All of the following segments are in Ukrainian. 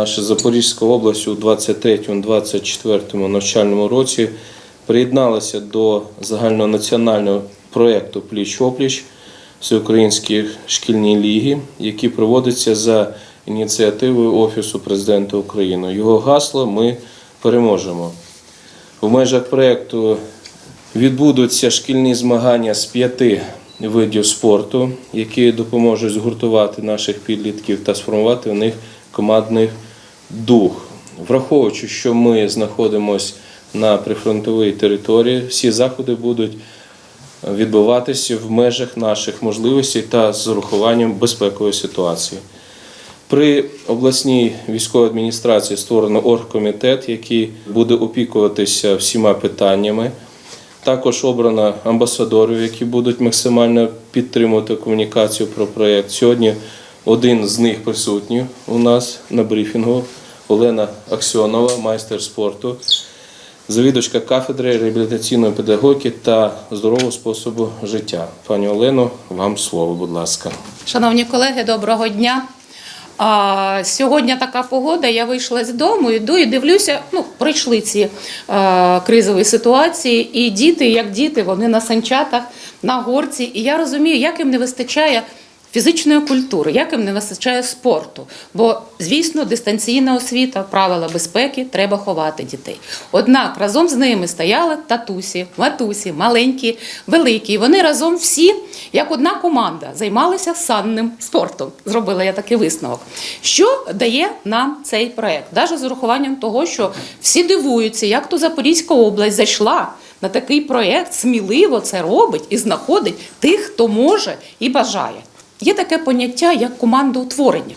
наша Запорізька область у 23-24 навчальному році приєдналася до загальнонаціонального проєкту Пліч-опліч Всеукраїнської шкільні ліги, який проводиться за ініціативою Офісу президента України. Його гасло Ми переможемо. В межах проєкту відбудуться шкільні змагання з п'яти видів спорту, які допоможуть згуртувати наших підлітків та сформувати в них командний дух. Враховуючи, що ми знаходимося на прифронтовій території, всі заходи будуть відбуватися в межах наших можливостей та з урахуванням безпекової ситуації. При обласній військовій адміністрації створено оргкомітет, який буде опікуватися всіма питаннями. Також обрано амбасадорів, які будуть максимально підтримувати комунікацію про проєкт. Сьогодні один з них присутній у нас на брифінгу Олена Аксьонова, майстер спорту, завідувачка кафедри реабілітаційної педагогіки та здорового способу життя. Пані Олено, вам слово, будь ласка. Шановні колеги, доброго дня. А, сьогодні така погода. Я вийшла з дому, йду і дивлюся. Ну, пройшли ці е, кризові ситуації, і діти, як діти, вони на санчатах, на горці. І я розумію, як їм не вистачає фізичної культури, як їм не вистачає спорту. Бо, звісно, дистанційна освіта, правила безпеки треба ховати дітей. Однак разом з ними стояли татусі, матусі, маленькі, великі. Вони разом всі, як одна команда, займалися санним спортом. Зробила я такий висновок. Що дає нам цей проект? Навіть з урахуванням того, що всі дивуються, як то Запорізька область зайшла. На такий проєкт сміливо це робить і знаходить тих, хто може і бажає. Є таке поняття як командоутворення.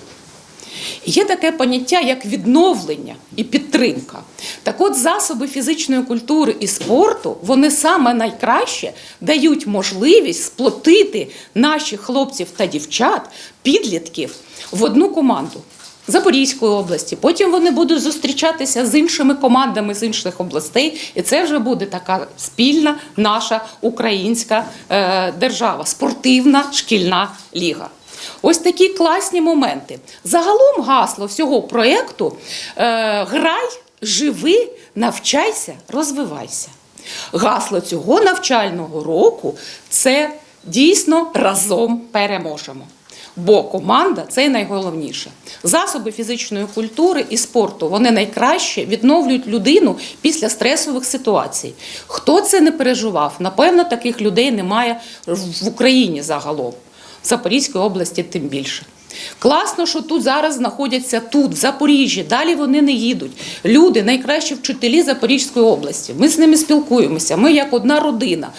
Є таке поняття як відновлення і підтримка. Так от засоби фізичної культури і спорту вони саме найкраще дають можливість сплотити наших хлопців та дівчат, підлітків в одну команду. Запорізької області, потім вони будуть зустрічатися з іншими командами з інших областей, і це вже буде така спільна наша українська е, держава, спортивна шкільна ліга. Ось такі класні моменти. Загалом гасло всього проєкту е, грай, живи, навчайся, розвивайся. Гасло цього навчального року це дійсно разом переможемо. Бо команда це найголовніше. Засоби фізичної культури і спорту вони найкраще відновлюють людину після стресових ситуацій. Хто це не переживав? Напевно, таких людей немає в Україні загалом, в Запорізькій області тим більше. Класно, що тут зараз знаходяться тут, в Запоріжжі. Далі вони не їдуть. Люди, найкращі вчителі Запорізької області. Ми з ними спілкуємося. Ми як одна родина.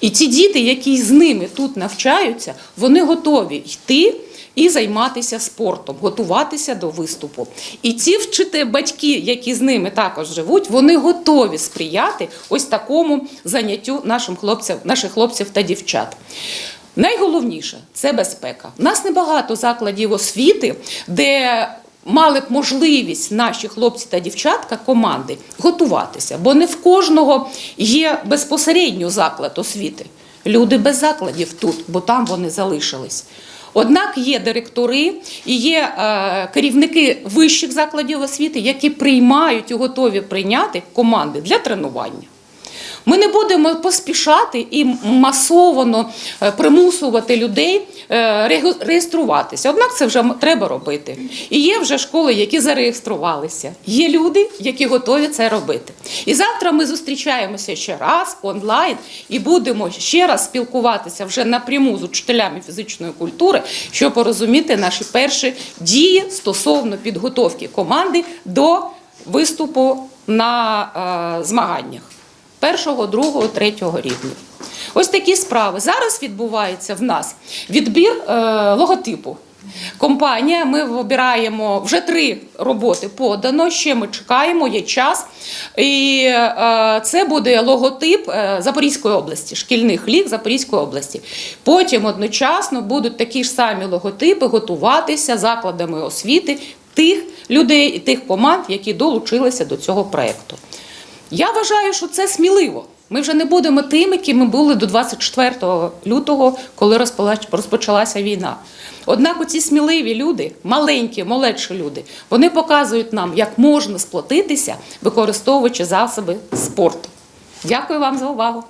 І ті діти, які з ними тут навчаються, вони готові йти. І займатися спортом, готуватися до виступу. І ці вчити батьки, які з ними також живуть, вони готові сприяти ось такому заняттю нашим хлопцям, наших хлопців та дівчат. Найголовніше це безпека. У нас небагато закладів освіти, де мали б можливість наші хлопці та дівчатка команди готуватися, бо не в кожного є безпосередньо заклад освіти. Люди без закладів тут, бо там вони залишились. Однак є директори і є е, керівники вищих закладів освіти, які приймають і готові прийняти команди для тренування. Ми не будемо поспішати і масово е, примусувати людей е, реєструватися. Однак це вже треба робити. І є вже школи, які зареєструвалися. Є люди, які готові це робити. І завтра ми зустрічаємося ще раз онлайн і будемо ще раз спілкуватися вже напряму з учителями фізичної культури, щоб порозуміти наші перші дії стосовно підготовки команди до виступу на е, змаганнях першого, другого, третього рівня. Ось такі справи. Зараз відбувається в нас відбір е, логотипу. Компанія, ми вибираємо вже три роботи подано. Ще ми чекаємо, є час. І е, це буде логотип е, Запорізької області, шкільних ліг Запорізької області. Потім одночасно будуть такі ж самі логотипи готуватися закладами освіти тих людей і тих команд, які долучилися до цього проєкту. Я вважаю, що це сміливо. Ми вже не будемо тими, які ми були до 24 лютого, коли розпочалася війна. Однак оці сміливі люди, маленькі, молодші люди, вони показують нам, як можна сплотитися, використовуючи засоби спорту. Дякую вам за увагу.